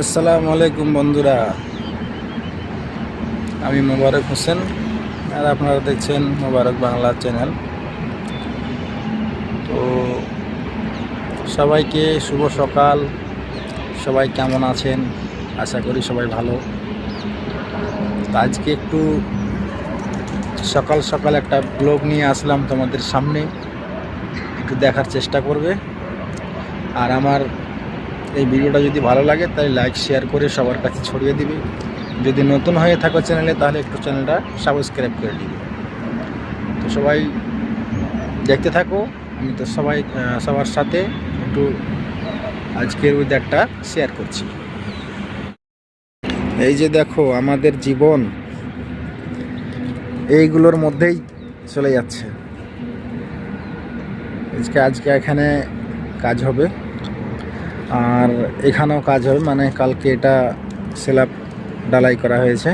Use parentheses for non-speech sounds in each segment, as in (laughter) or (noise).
আসসালামু আলাইকুম বন্ধুরা। আমি মোবারক হোসেন, আর আপনারা দেখছেন মোবারক বাংলা চ্যানেল। তো সবাইকে শুভ সকাল। সবাই কেমন আছেন? আশা করি সবাই ভালো। আজকে একটু সকাল সকাল একটা ব্লগ নিয়ে আসলাম তোমাদের সামনে। একটু দেখার চেষ্টা করবে। আর আমার এই ভিডিওটা যদি ভালো লাগে, তাহলে লাইক শেয়ার করে সবার কাছে ছড়িয়ে দিবে। যদি নতুন হয়ে থাকো চ্যানেলে তাহলে একটু চ্যানেলটা সাবস্ক্রাইব করে দিবে। তো সবাই দেখতে থাকো। আমি তো সবাই সবার সাথে একটু আজকের ওয়েদারটা শেয়ার করছি। এই যে দেখো, আমাদের জীবন এইগুলোর মধ্যেই চলে যাচ্ছে। আজকে আজকে এখানে কাজ হবে। আর এখানেও কাজ হবে মানে কালকে এটা সেলাপ ডালাই করা হয়েছে।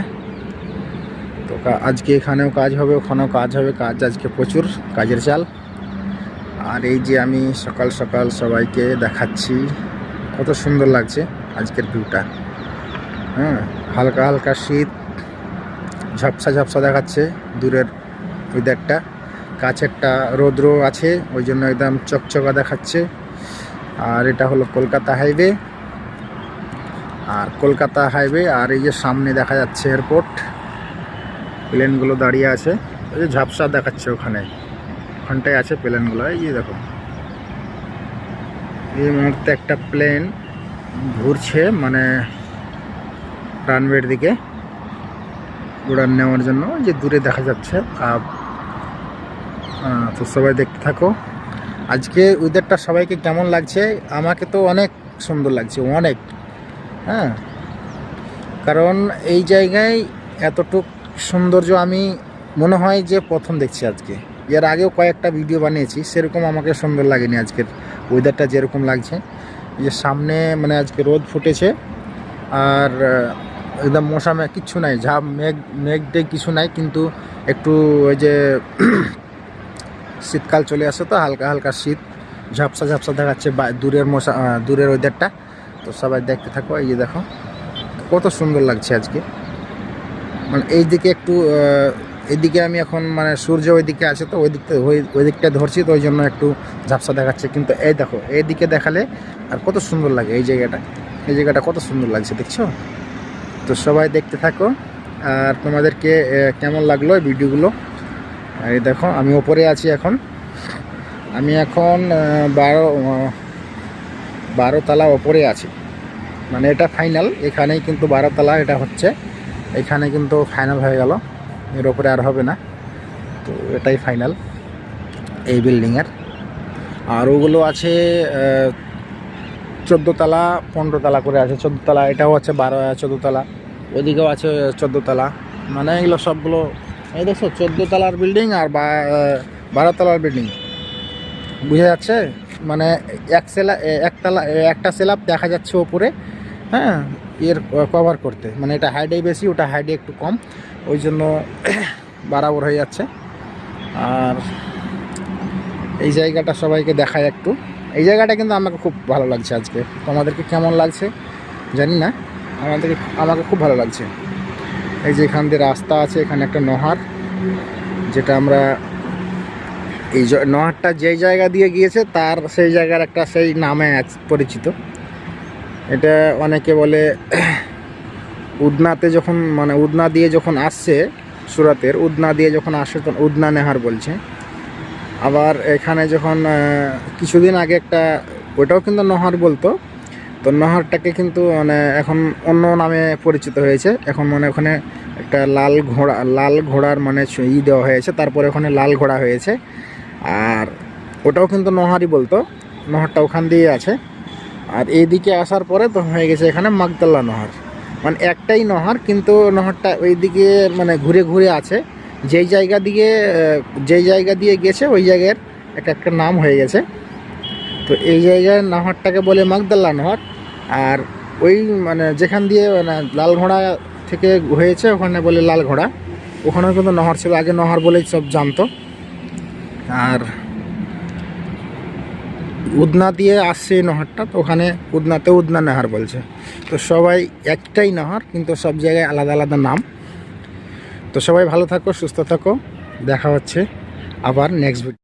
তো আজকে এখানেও কাজ হবে, ওখানেও কাজ হবে, কাজ আজকে প্রচুর, কাজের চাল। আর এই যে আমি সকাল সকাল সবাইকে দেখাচ্ছি, কত সুন্দর লাগছে আজকের ভিউটা হ্যাঁ হালকা হালকা শীত, ঝাপসা ঝাপসা দেখাচ্ছে দূরের ওয়েদারটা কাছেরটা রৌদ্র আছে, ওই জন্য একদম চকচকা দেখাচ্ছে। আর এটা হলো কলকাতা হাইওয়ে। আর কলকাতা হাইওয়ে, আর এই যে সামনে দেখা যাচ্ছে এয়ারপোর্ট, প্লেনগুলো দাঁড়িয়ে আছে। ওই যে ঝাপসা দেখাচ্ছে ওখানে, ওখানটায় আছে প্লেনগুলো। এই যে দেখো। এই মুহূর্তে একটা প্লেন ঘুরছে মানে রানওয়ের দিকে, উড়ান নেওয়ার জন্য। যে দূরে দেখা যাচ্ছে। তো সবাই দেখতে থাকো। আজকে ওয়েদারটা সবাইকে কেমন লাগছে? আমাকে তো অনেক সুন্দর লাগছে, অনেক। হ্যাঁ? কারণ এই জায়গায় এতটুক সৌন্দর্য আমি মনে হয় যে প্রথম দেখছি আজকে। এর আগেও কয়েকটা ভিডিও বানিয়েছি, সেরকম আমাকে সুন্দর লাগেনি আজকের ওয়েদারটা যেরকম লাগছে। যে সামনে মানে আজকে রোদ ফুটেছে, আর একদম মশামে কিচ্ছু নাই, ঝাপ, মেঘ মেঘ কিছু নাই, কিন্তু একটু ওই যে শীতকাল চলে আসে তো হালকা হালকা শীত ঝাপসা ঝাপসা দেখাচ্ছে দূরের মশা দূরের ওয়েদারটা তো সবাই দেখতে থাকো এই যে দেখো। কত সুন্দর লাগছে আজকে। মানে এই দিকে একটু আহ, এইদিকে আমি এখন মানে সূর্য ওইদিকে আছে তো ওই দিকটা ওই দিকটা ধরছি তো ওই জন্য একটু ঝাপসা দেখাচ্ছে। কিন্তু এই দেখো এই দিকে দেখালে আর কত সুন্দর লাগে এই জায়গাটা। এই জায়গাটা কত সুন্দর লাগছে দেখছ? তো সবাই দেখতে থাকো। আর তোমাদেরকে কেমন লাগল ভিডিওগুলো এই দেখো আমি ওপরে আছি এখন। আমি এখন বারো আহ, বারো তলা ওপরে আছি। মানে এটা ফাইনাল এখানেই কিন্তু বারো তলা এটা হচ্ছে। এখানে কিন্তু ফাইনাল হয়ে গেল। এর ওপরে আর হবে না। তো এটাই ফাইনাল এই বিল্ডিংয়ের আর ওগুলো আছে চোদ্দ তলা পনেরো তলা করে আছে। চোদ্দ তলা এটাও আছে বারো চোদ্দ তলা। ওইদিকেও আছে চোদ্দ তলা। মানে এগুলো সবগুলো এই দেখছ, চোদ্দ তলার বিল্ডিং আর বারো তলার বিল্ডিং বুঝা যাচ্ছে? মানে এক সেলা একতলা একটা সেলাপ দেখা যাচ্ছে ওপরে হ্যাঁ এর কভার করতে। মানে এটা হাইডে বেশি, ওটা হাইডে একটু কম। ওই জন্য (coughs) বরাবর হয়ে যাচ্ছে। আর এই জায়গাটা সবাইকে দেখায় একটু। এই জায়গাটা কিন্তু আমাকে খুব ভালো লাগছে আজকে। তোমাদেরকে কেমন লাগছে জানি না। আমাদেরকে, আমাকে খুব ভালো লাগছে। এই যে এখান দিয়ে রাস্তা আছে, এখানে একটা নহর, যেটা আমরা এই নহরটা যেই জায়গা দিয়ে গিয়েছে, তার সেই জায়গার একটা সেই নামে পরিচিত। এটা অনেকে বলে (clears throat) উদনাতে যখন মানে উদনা দিয়ে যখন আসছে সুরাতের, উদনা দিয়ে যখন আসে তখন উদনা নেহার বলছে। আবার এখানে যখন কিছুদিন আগে একটা, ওটাও কিন্তু নহর বলতো তো নহরটাকে কিন্তু মানে এখন অন্য নামে পরিচিত হয়েছে। এখন মানে ওখানে একটা লাল ঘোড়া, লাল ঘোড়ার মানে ই দেওয়া হয়েছে, তারপরে ওখানে লাল ঘোড়া হয়েছে। আর ওটাও কিন্তু নহরই বলতো, নহরটা ওখান দিয়ে আছে। আর এইদিকে আসার পরে তো হয়ে গেছে এখানে মাগদাল্লা নহর। মানে একটাই নহর, কিন্তু নহরটা ওইদিকে মানে ঘুরে ঘুরে আছে। যেই জায়গা দিয়ে যেই জায়গা দিয়ে গেছে, ওই জায়গার একটা একটা নাম হয়ে গেছে। তো এই জায়গায় নহরটাকে বলে মাগদাল্লা নহর। আর ওই মানে যেখান দিয়ে মানে লাল ঘোড়া থেকে হয়েছে, ওখানে বলে লাল ঘোড়া ওখানেও কিন্তু নহর ছিল, আগে নহর বলেই সব জানতো। আর উদনা দিয়ে আসছে এই নহরটা, তো ওখানে উদনাতে উদনা নাহার বলছে। তো সবাই একটাই নহর, কিন্তু সব জায়গায় আলাদা আলাদা নাম। তো সবাই ভালো থাকো, সুস্থ থাকো। দেখা হচ্ছে আবার নেক্সট ভিডিও